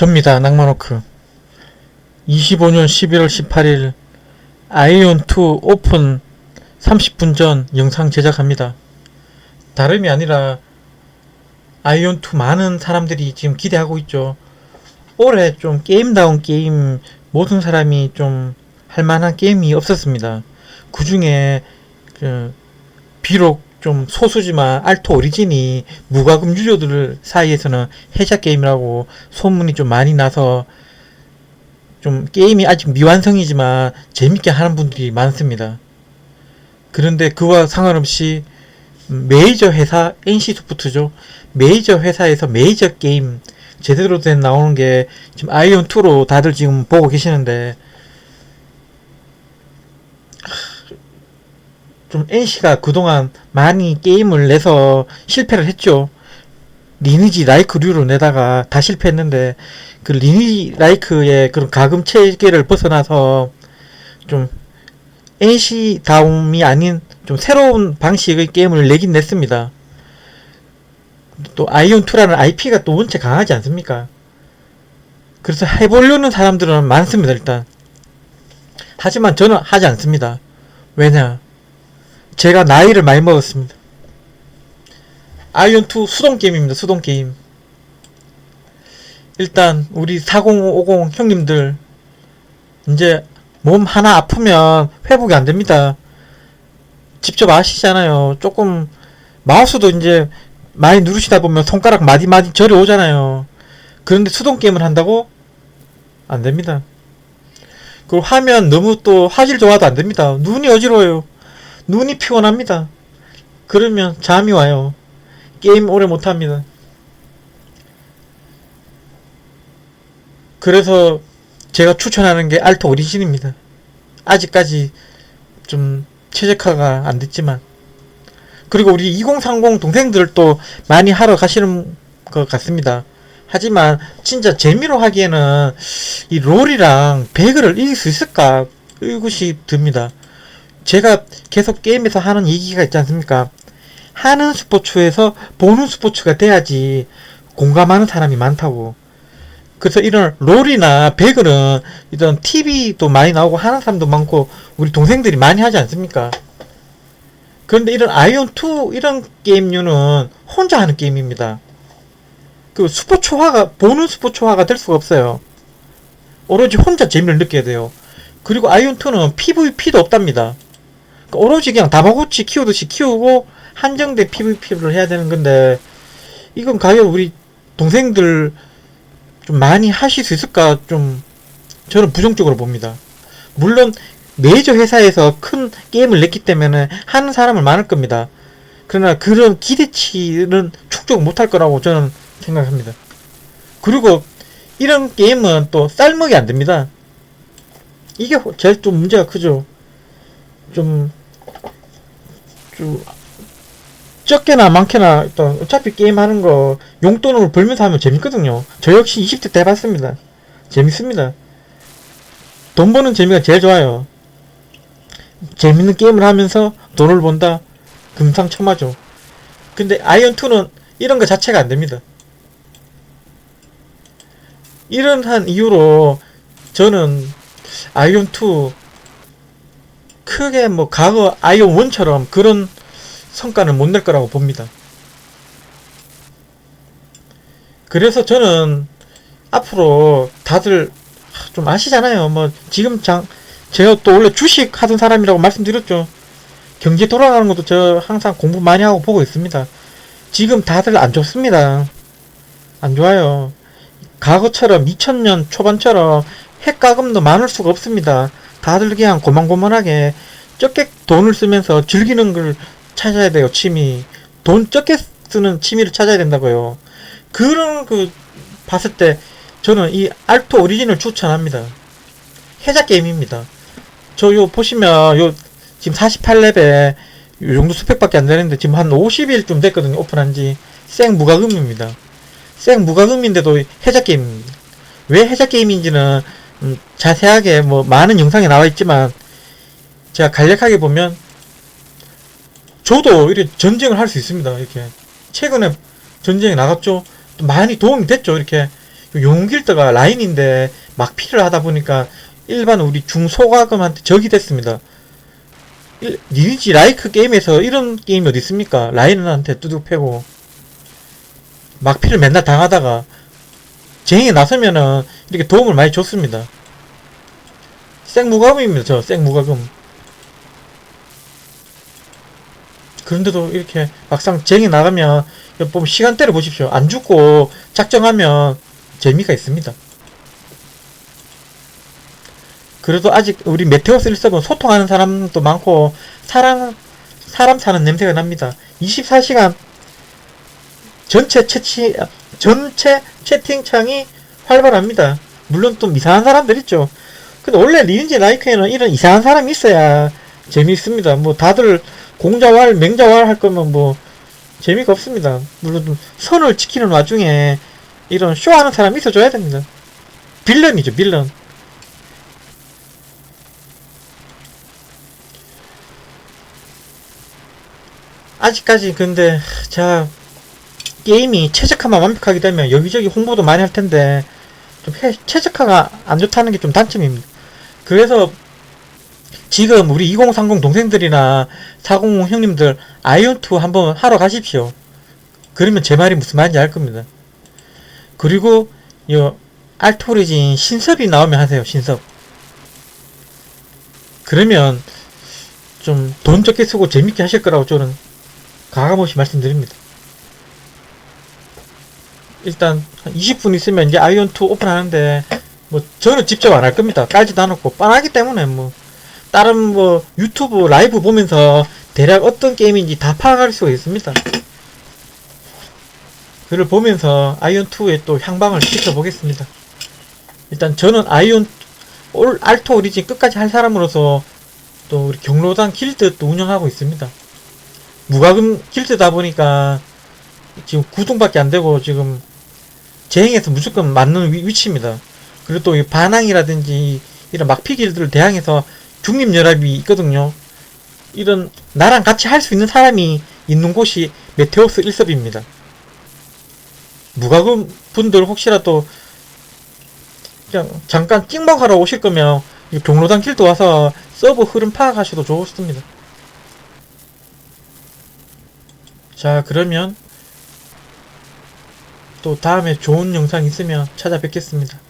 접니다. 낭만호크. 25년 11월 18일 아이온2 오픈 30분 전 영상 제작합니다. 다름이 아니라 아이온2 많은 사람들이 지금 기대하고 있죠. 올해 좀 게임다운 게임 모든 사람이 좀 할만한 게임이 없었습니다. 그 중에 그 비록 좀 소수지만 알토 오리진이 무과금 유저들 사이에서는 해자 게임이라고 소문이 좀 많이 나서 좀 게임이 아직 미완성이지만 재밌게 하는 분들이 많습니다. 그런데 그와 상관없이 메이저 회사 NC 소프트죠. 메이저 회사에서 메이저 게임 제대로 된 나오는 게 지금 아이온 2로 다들 지금 보고 계시는데 좀 NC가 그동안 많이 게임을 내서 실패를 했죠. 리니지 라이크류로 내다가 다 실패했는데 그 리니지 라이크의 그런 가금 체계를 벗어나서 좀 NC 다움이 아닌 좀 새로운 방식의 게임을 내긴 냈습니다. 또 아이온2라는 IP가 또 원체 강하지 않습니까? 그래서 해보려는 사람들은 많습니다, 일단. 하지만 저는 하지 않습니다. 왜냐? 제가 나이를 많이 먹었습니다. 아이온2 수동 게임입니다. 수동 게임. 일단 우리 4050 형님들 이제 몸 하나 아프면 회복이 안 됩니다. 직접 아시잖아요. 조금 마우스도 이제 많이 누르시다 보면 손가락 마디 마디 저리 오잖아요. 그런데 수동 게임을 한다고 안 됩니다. 그리고 화면 너무 또 화질 좋아도 안 됩니다. 눈이 어지러워요. 눈이 피곤합니다. 그러면 잠이 와요. 게임 오래 못 합니다. 그래서 제가 추천하는 게 알토 오리진입니다. 아직까지 좀 최적화가 안 됐지만. 그리고 우리 2030 동생들도 많이 하러 가시는 것 같습니다. 하지만 진짜 재미로 하기에는 이 롤이랑 배그를 이길 수 있을까 의구시 듭니다. 제가 계속 게임에서 하는 얘기가 있지 않습니까? 하는 스포츠에서 보는 스포츠가 돼야지 공감하는 사람이 많다고. 그래서 이런 롤이나 배그는 이런 TV도 많이 나오고 하는 사람도 많고 우리 동생들이 많이 하지 않습니까? 그런데 이런 아이온2 이런 게임류는 혼자 하는 게임입니다. 그 스포츠화가 보는 스포츠화가 될 수가 없어요. 오로지 혼자 재미를 느껴야 돼요. 그리고 아이온2는 PVP도 없답니다. 오로지 그냥 다마고치 키우듯이 키우고 한정된 PVP를 해야 되는 건데 이건 과연 우리 동생들 좀 많이 하실 수 있을까 좀 저는 부정적으로 봅니다. 물론 메이저 회사에서 큰 게임을 냈기 때문에 하는 사람은 많을 겁니다. 그러나 그런 기대치는 축적 못할 거라고 저는 생각합니다. 그리고 이런 게임은 또 쌀먹이 안 됩니다. 이게 제일 좀 문제가 크죠. 좀, 좀, 적게나 많게나 일단 어차피 게임 하는 거 용돈으로 벌면서 하면 재밌거든요. 저 역시 20대 때 해봤습니다. 재밌습니다. 돈 버는 재미가 제일 좋아요. 재밌는 게임을 하면서 돈을 번다. 금상첨화죠. 근데 아이언2는 이런 거 자체가 안 됩니다. 이런 한 이유로 저는 아이온2 크게 뭐 과거 아이온1처럼 그런 성과는 못 낼 거라고 봅니다. 그래서 저는 앞으로 다들 좀 아시잖아요. 뭐 지금 장 제가 또 원래 주식 하던 사람이라고 말씀드렸죠. 경제 돌아가는 것도 저 항상 공부 많이 하고 보고 있습니다. 지금 다들 안 좋습니다. 안 좋아요. 과거처럼 2000년 초반처럼 핵가금도 많을 수가 없습니다. 다들 그냥 고만고만하게 적게 돈을 쓰면서 즐기는 걸 찾아야 돼요, 취미. 돈 적게 쓰는 취미를 찾아야 된다고요. 그런 그 봤을 때 저는 이 알토 오리진을 추천합니다. 해자 게임입니다. 저 요 보시면 요 지금 48렙에 요 정도 스펙밖에 안 되는데 지금 한 50일 좀 됐거든요. 오픈한 지. 생 무과금입니다. 생 무과금인데도 해자 게임입니다. 왜 해자 게임인지는 음, 자세하게 뭐 많은 영상에 나와 있지만 제가 간략하게 보면 저도 이렇게 전쟁을 할 수 있습니다. 이렇게 최근에 전쟁에 나갔죠. 또 많이 도움이 됐죠. 이렇게 용길드가 라인인데 막피를 하다 보니까 일반 우리 중소가금한테 적이 됐습니다. 일- 리니지 라이크 게임에서 이런 게임이 어디 있습니까? 라인한테 뚜둑 패고 막피를 맨날 당하다가 쟁이 나서면은 이렇게 도움을 많이 줬습니다. 생무과금입니다. 저 생무과금. 그런데도 이렇게 막상 쟁이 나가면 보면 시간대를 보십시오. 안 죽고 작정하면 재미가 있습니다. 그래도 아직 우리 메테오스 1서은 소통하는 사람도 많고 사람 사람 사는 냄새가 납니다. 24시간 전체 채치 전체 채팅창이 활발합니다. 물론 좀 이상한 사람들 있죠. 근데 원래 리니지 라이크에는 이런 이상한 사람이 있어야 재미있습니다. 뭐 다들 공자왈 맹자왈 할 거면 뭐 재미가 없습니다. 물론 좀 선을 지키는 와중에 이런 쇼하는 사람이 있어줘야 됩니다. 빌런이죠, 빌런. 아직까지 근데 자 게임이 최적화만 완벽하게 되면 여기저기 홍보도 많이 할 텐데 좀 해- 최적화가 안 좋다는 게 좀 단점입니다. 그래서 지금 우리 2030 동생들이나 400 형님들 아이온2 한번 하러 가십시오. 그러면 제 말이 무슨 말인지 알 겁니다. 그리고 이 알토리진 신섭이 나오면 하세요. 신섭. 그러면 좀 돈 적게 쓰고 재밌게 하실 거라고 저는 가감없이 말씀드립니다. 일단 한 20분 있으면 이제 아이온2 오픈하는데 뭐 저는 직접 안 할 겁니다. 깔지도 않았고 뻔하기 때문에 뭐 다른 뭐 유튜브 라이브 보면서 대략 어떤 게임인지 다 파악할 수가 있습니다. 그를 보면서 아이온2의 또 향방을 지켜보겠습니다. 일단 저는 아이온 올 알토 오리진 끝까지 할 사람으로서 또 우리 경로당 길드 또 운영하고 있습니다. 무과금 길드다 보니까 지금 구동밖에 안 되고 지금 재행해서 무조건 맞는 위, 위치입니다. 그리고 또이 반항이라든지 이런 막피 길드를 대항해서 중립연합이 있거든요. 이런 나랑 같이 할 수 있는 사람이 있는 곳이 메테오스 1섭입니다. 무과금 분들 혹시라도 그냥 잠깐 찍먹하러 오실 거면 이 경로당 길드 와서 서버 흐름 파악하셔도 좋습니다. 자 그러면 또 다음에 좋은 영상 있으면 찾아뵙겠습니다.